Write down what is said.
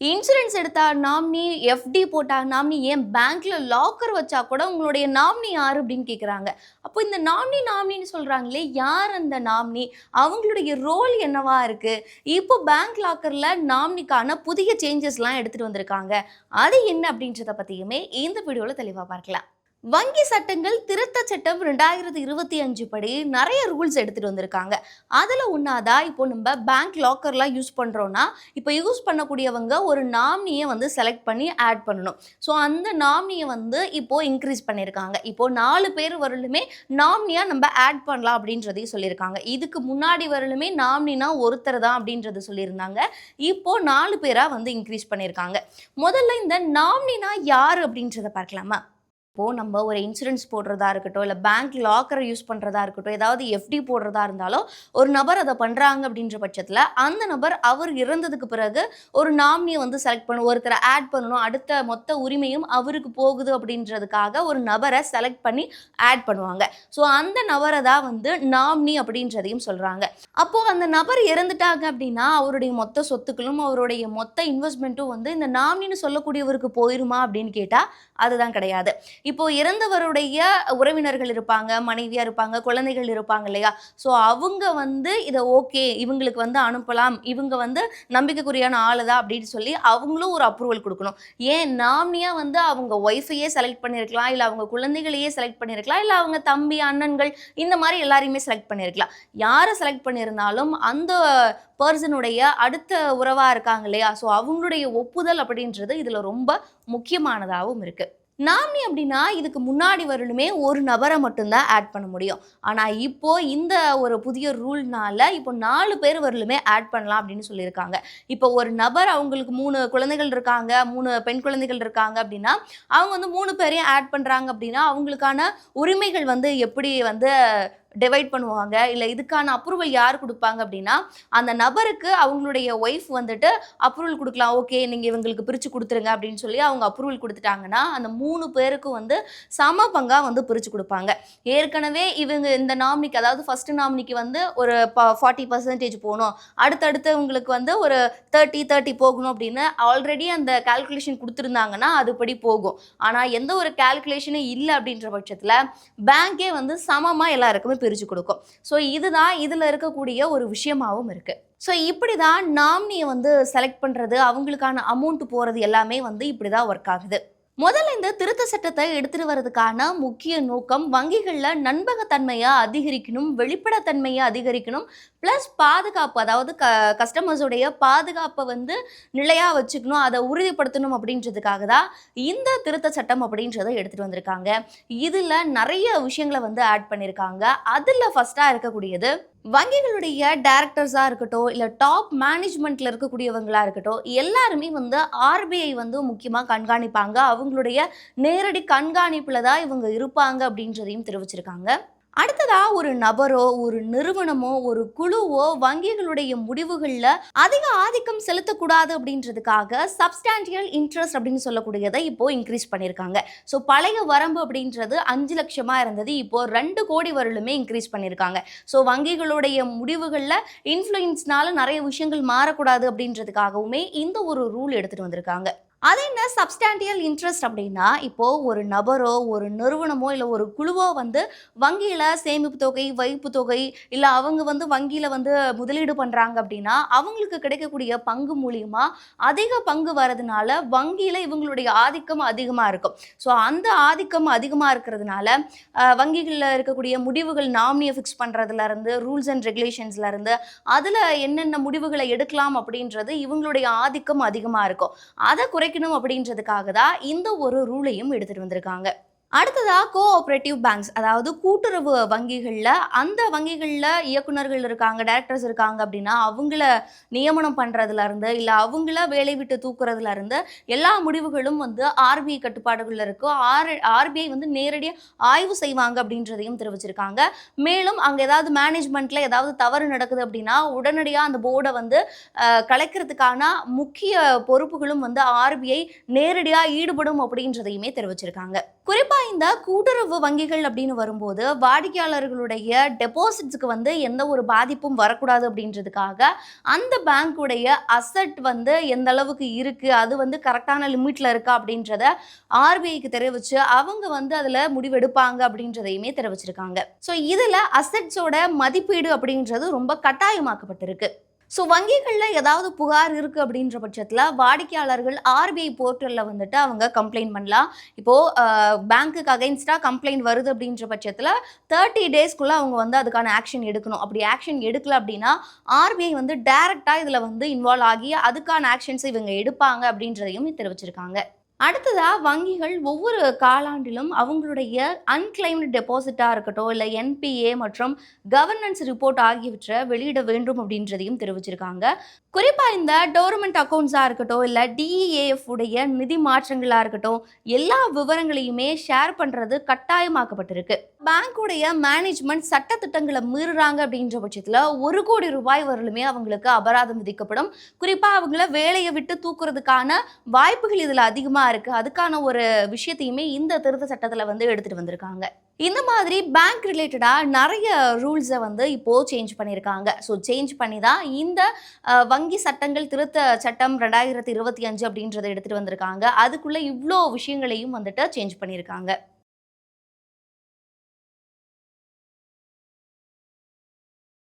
Insurance எடுத்தா nominee FD போட்டா nominee ஏன் பேங்க்ல லாக்கர் வச்சா கூட உங்களுடைய நாமினி யார் அப்படின்னு கேட்குறாங்க அப்போ இந்த நாமினி நாமினின்னு சொல்கிறாங்களே யார் அந்த நாமினி? அவங்களுடைய ரோல் என்னவா இருக்கு? இப்போ பேங்க் லாக்கர்ல நாமினிக்கான புதிய சேஞ்சஸ்லாம் எடுத்துட்டு வந்திருக்காங்க. அது என்ன அப்படின்றத பற்றியுமே இந்த வீடியோவில் தெளிவாக பார்க்கலாம். வங்கி சட்டங்கள் திருத்த சட்டம் ரெண்டாயிரத்தி இருபத்தி அஞ்சு படி நிறைய ரூல்ஸ் எடுத்துட்டு வந்திருக்காங்க. அதில் ஒன்றாதான் இப்போ நம்ம பேங்க் லாக்கர்லாம் யூஸ் பண்ணுறோன்னா இப்போ யூஸ் பண்ணக்கூடியவங்க ஒரு நாமினியை வந்து செலக்ட் பண்ணி ஆட் பண்ணணும். ஸோ அந்த நாமினியை வந்து இப்போது இன்க்ரீஸ் பண்ணியிருக்காங்க இப்போ நாலு பேர் வரலுமே நாமினியாக நம்ம ஆட் பண்ணலாம் அப்படின்றதையும் சொல்லியிருக்காங்க. இதுக்கு முன்னாடி வரலுமே நாமினினா ஒருத்தர் தான் அப்படின்றத சொல்லியிருந்தாங்க. இப்போ நாலு பேராக வந்து இன்க்ரீஸ் பண்ணியிருக்காங்க முதல்ல இந்த நாமினினா யார் அப்படின்றத பார்க்கலாமா? இப்போது நம்ம ஒரு இன்சூரன்ஸ் போடுறதா இருக்கட்டும் இல்லை பேங்க் லாக்கரை யூஸ் பண்ணுறதா இருக்கட்டும் ஏதாவது எஃப்டி போடுறதா இருந்தாலும் ஒரு நபர் அதை பண்ணுறாங்க அப்படின்ற பட்சத்தில் அந்த நபர் அவர் இறந்ததுக்கு பிறகு ஒரு நாமினியை வந்து செலக்ட் பண்ணணும் ஒருத்தரை ஆட் பண்ணணும் அடுத்த மொத்த உரிமையும் அவருக்கு போகுது அப்படின்றதுக்காக ஒரு நபரை செலக்ட் பண்ணி ஆட் பண்ணுவாங்க. ஸோ அந்த நபரை தான் வந்து நாமினி அப்படின்றதையும் சொல்கிறாங்க அப்போது அந்த நபர் இறந்துட்டாங்க அப்படின்னா அவருடைய மொத்த சொத்துக்களும் அவருடைய மொத்த இன்வெஸ்ட்மெண்ட்டும் வந்து இந்த நாமினின்னு சொல்லக்கூடியவருக்கு போயிருமா அப்படின்னு கேட்டால் அதுதான் கிடையாது. இப்போ இறந்தவருடைய உறவினர்கள் இருப்பாங்க மனைவியா இருப்பாங்க குழந்தைகள் இருப்பாங்க இல்லையா? ஸோ அவங்க வந்து இதை ஓகே இவங்களுக்கு வந்து அனுப்பலாம் இவங்க வந்து நம்பிக்கைக்குரியான ஆளுதா அப்படின்னு சொல்லி அவங்களும் ஒரு அப்ரூவல் கொடுக்கணும். ஏன் நாமினியா வந்து அவங்க ஒய்ஃபையே செலக்ட் பண்ணியிருக்கலாம் இல்லை அவங்க குழந்தைகளையே செலக்ட் பண்ணியிருக்கலாம் இல்லை அவங்க தம்பி அண்ணன்கள் இந்த மாதிரி எல்லாரையுமே செலக்ட் பண்ணியிருக்கலாம். யாரை செலக்ட் பண்ணியிருந்தாலும் அந்த பர்சனுடைய அடுத்த உறவாக இருக்காங்க இல்லையா? ஸோ அவங்களுடைய ஒப்புதல் அப்படின்றது இதில் ரொம்ப முக்கியமானதாகவும் இருக்குது நாமினி அப்படின்னா இதுக்கு முன்னாடி வரலுமே ஒரு நபரை மட்டும்தான் ஆட் பண்ண முடியும். ஆனால் இப்போது இந்த ஒரு புதிய ரூல்னால இப்போ நாலு பேர் வரலுமே ஆட் பண்ணலாம் அப்படின்னு சொல்லியிருக்காங்க. இப்போ ஒரு நபர் அவங்களுக்கு மூணு குழந்தைகள் இருக்காங்க மூணு பெண் குழந்தைகள் இருக்காங்க அப்படின்னா அவங்க வந்து மூணு பேரையும் ஆட் பண்ணுறாங்க அப்படின்னா அவங்களுக்கான உரிமைகள் வந்து எப்படி வந்து டிவைட் பண்ணுவாங்க. இல்லை இதுக்கான அப்ரூவல் யார் கொடுப்பாங்க அப்படின்னா அந்த நபருக்கு அவங்களுடைய ஒய்ஃப் வந்துட்டு அப்ரூவல் கொடுக்கலாம். ஓகே நீங்கள் இவங்களுக்கு பிரித்து கொடுத்துருங்க அப்படின்னு சொல்லி அவங்க அப்ரூவல் கொடுத்துட்டாங்கன்னா அந்த மூணு பேருக்கும் வந்து சம பங்காக வந்து பிரித்து கொடுப்பாங்க. ஏற்கனவே இவங்க இந்த நாமினிக்கு அதாவது ஃபர்ஸ்ட் நாமினிக்கு வந்து ஒரு ஃபார்ட்டி பர்சன்டேஜ் போகணும். அடுத்தடுத்தவங்களுக்கு வந்து ஒரு தேர்ட்டி தேர்ட்டி போகணும் அப்படின்னு ஆல்ரெடி அந்த கால்குலேஷன் கொடுத்துருந்தாங்கன்னா அதுபடி போகும். ஆனால் எந்த ஒரு கால்குலேஷனும் இல்லை அப்படின்ற பட்சத்தில் பேங்கே வந்து சமமாக எல்லாருக்குமே பிரித்து கொடுக்கும். ஸோ இதுதான் இதில் இருக்கக்கூடிய ஒரு விஷயமாகவும் இருக்குது ஸோ இப்படி தான் நாமினியை வந்து செலக்ட் பண்ணுறது அவங்களுக்கான அமௌண்ட் போகிறது எல்லாமே வந்து இப்படி தான் ஒர்க் ஆகுது. முதல்ல இந்த திருத்த சட்டத்தை எடுத்துட்டு வர்றதுக்கான முக்கிய நோக்கம் வங்கிகளில் நண்பகத்தன்மையை அதிகரிக்கணும் வெளிப்படத்தன்மையை அதிகரிக்கணும் ப்ளஸ் பாதுகாப்பு அதாவது க கஸ்டமர்ஸுடைய பாதுகாப்பை வந்து நிலையாக வச்சுக்கணும் அதை உறுதிப்படுத்தணும் அப்படின்றதுக்காக தான் இந்த திருத்த சட்டம் அப்படின்றத எடுத்துகிட்டு வந்திருக்காங்க. இதில் நிறைய விஷயங்களை வந்து ஆட் பண்ணியிருக்காங்க அதில் ஃபஸ்ட்டாக இருக்கக்கூடியது வங்கிகளுடைய டேரக்டர்ஸாக இருக்கட்டும் இல்லை டாப் மேனேஜ்மெண்ட்டில் இருக்கக்கூடியவங்களாக இருக்கட்டும் எல்லாருமே வந்து ஆர்பிஐ வந்து முக்கியமாக கண்காணிப்பாங்க. அவங்களுடைய நேரடி கண்காணிப்பில் தான் இவங்க இருப்பாங்க அப்படின்றதையும் தெரிவிச்சிருக்காங்க. அடுத்ததாக ஒரு நபரோ ஒரு நிறுவனமோ ஒரு குழுவோ வங்கிகளுடைய முடிவுகளில் அதிக ஆதிக்கம் செலுத்தக்கூடாது அப்படின்றதுக்காக சப்ஸ்டான்டியல் இன்ட்ரெஸ்ட் அப்படின்னு சொல்லக்கூடியதை இப்போ இன்க்ரீஸ் பண்ணியிருக்காங்க ஸோ பழைய வரம்பு அப்படின்றது அஞ்சு லட்சமாக இருந்தது. இப்போ ரெண்டு கோடி வரலுமே இன்க்ரீஸ் பண்ணியிருக்காங்க ஸோ வங்கிகளுடைய முடிவுகளில் இன்ஃப்ளூயன்ஸ்னால நிறைய விஷயங்கள் மாறக்கூடாது அப்படின்றதுக்காகவுமே இந்த ஒரு ரூல் எடுத்துகிட்டு வந்திருக்காங்க. அது என்ன சப்ஸ்டாண்டியல் இன்ட்ரெஸ்ட் அப்படின்னா இப்போது ஒரு நபரோ ஒரு நிறுவனமோ இல்லை ஒரு குழுவோ வந்து வங்கியில் சேமிப்பு தொகை வைப்பு தொகை இல்லை அவங்க வந்து வங்கியில் வந்து முதலீடு பண்ணுறாங்க அப்படின்னா அவங்களுக்கு கிடைக்கக்கூடிய பங்கு மூலியமாக அதிக பங்கு வரதுனால வங்கியில் இவங்களுடைய ஆதிக்கம் அதிகமாக இருக்கும். ஸோ அந்த ஆதிக்கம் அதிகமாக இருக்கிறதுனால வங்கிகளில் இருக்கக்கூடிய முடிவுகள் நாமினியை ஃபிக்ஸ் பண்ணுறதுலேருந்து ரூல்ஸ் அண்ட் ரெகுலேஷன்ஸ்லேருந்து அதில் என்னென்ன முடிவுகளை எடுக்கலாம் அப்படின்றது இவங்களுடைய ஆதிக்கம் அதிகமாக இருக்கும். அதை குறைக்கணும் அப்படின்றதுக்காக தான் இந்த ஒரு ரூலையும் எடுத்துட்டு வந்திருக்காங்க. அடுத்ததாக கோஆப்ரேட்டிவ் பேங்க்ஸ் அதாவது கூட்டுறவு வங்கிகளில் அந்த வங்கிகளில் இயக்குனர்கள் இருக்காங்க டைரக்டர்ஸ் இருக்காங்க அப்படின்னா அவங்கள நியமனம் பண்ணுறதுலேருந்து இல்லை அவங்கள வேலை விட்டு தூக்குறதுலேருந்து எல்லா முடிவுகளும் வந்து ஆர்பிஐ கட்டுப்பாடுகளில் இருக்கும் ஆர் ஆர்பிஐ வந்து நேரடியாக ஆய்வு செய்வாங்க அப்படின்றதையும் தெரிவிச்சிருக்காங்க. மேலும் அங்கே ஏதாவது மேனேஜ்மெண்ட்டில் ஏதாவது தவறு நடக்குது அப்படின்னா உடனடியாக அந்த போர்டை வந்து கலைக்கிறதுக்கான முக்கிய பொறுப்புகளும் வந்து ஆர்பிஐ நேரடியாக ஈடுபடும் அப்படின்றதையுமே தெரிவிச்சிருக்காங்க. குறிப்பாக குறிப்பா இந்த கூட்டுறவு வங்கிகள் அப்படின்னு வரும்போது வாடிக்கையாளர்களுடைய டெபாசிட்ஸுக்கு வந்து எந்த ஒரு பாதிப்பும் வரக்கூடாது அப்படின்றதுக்காக அந்த பேங்க்குடைய அசட் வந்து எந்த அளவுக்கு இருக்கு அது வந்து கரெக்டான லிமிட்ல இருக்கா அப்படின்றத ஆர்பிஐக்கு தெரிவிச்சு அவங்க வந்து அதில் முடிவெடுப்பாங்க அப்படின்றதையுமே தெரிவிச்சிருக்காங்க. ஸோ இதில் அசட்ஸோட மதிப்பீடு அப்படின்றது ரொம்ப கட்டாயமாக்கப்பட்டிருக்கு. ஸோ வங்கிகளில் ஏதாவது புகார் இருக்குது அப்படின்ற பட்சத்தில் வாடிக்கையாளர்கள் ஆர்பிஐ போர்ட்டலில் வந்துட்டு அவங்க கம்ப்ளைண்ட் பண்ணலாம். இப்போது பேங்க்குக்கு அகைன்ஸ்டாக கம்ப்ளைண்ட் வருது அப்படின்ற பட்சத்தில் தேர்ட்டி டேஸ்க்குள்ளே அவங்க வந்து அதுக்கான ஆக்ஷன் எடுக்கணும். அப்படி ஆக்ஷன் எடுக்கல அப்படின்னா ஆர்பிஐ வந்து டைரெக்டாக இதில் வந்து இன்வால்வ் ஆகி அதுக்கான ஆக்ஷன்ஸ் இவங்க எடுப்பாங்க அப்படின்றதையும் தெரிவிச்சிருக்காங்க. அடுத்ததாக வங்கிகள் ஒவ்வொரு காலாண்டிலும் அவங்களுடைய அன்கிளைம்டு டெபாசிட்டாக இருக்கட்டும் இல்லை என்பிஏ மற்றும் கவர்னன்ஸ் ரிப்போர்ட் ஆகியவற்றை வெளியிட வேண்டும் அப்படின்றதையும் தெரிவிச்சிருக்காங்க. குறிப்பாக இந்த டோர்மெண்ட் அக்கௌண்ட்ஸாக இருக்கட்டும் இல்லை டிஇஏஎஃப் உடைய நிதி மாற்றங்களாக இருக்கட்டும் எல்லா விவரங்களையுமே ஷேர் பண்ணுறது கட்டாயமாக்கப்பட்டிருக்கு. பேங்க்குடைய மேனேஜ்மெண்ட் சட்டத்திட்டங்களை மீறுறாங்க அப்படின்ற பட்சத்தில் ஒரு கோடி ரூபாய் வரலுமே அவங்களுக்கு அபராதம் விதிக்கப்படும். குறிப்பாக அவங்கள வேலையை விட்டு தூக்குறதுக்கான வாய்ப்புகள் இதில் அதிகமாக இருக்குது அதுக்கான ஒரு விஷயத்தையுமே இந்த திருத்த சட்டத்தில் வந்து எடுத்துகிட்டு வந்திருக்காங்க. இந்த மாதிரி பேங்க் ரிலேட்டடாக நிறைய ரூல்ஸை வந்து இப்போது சேஞ்ச் பண்ணியிருக்காங்க ஸோ சேஞ்ச் பண்ணி தான் இந்த வங்கி சட்டங்கள் திருத்த சட்டம் ரெண்டாயிரத்தி இருபத்தி அஞ்சு அப்படின்றத எடுத்துகிட்டு வந்திருக்காங்க. அதுக்குள்ளே இவ்வளோ விஷயங்களையும் வந்துட்டு சேஞ்ச் பண்ணியிருக்காங்க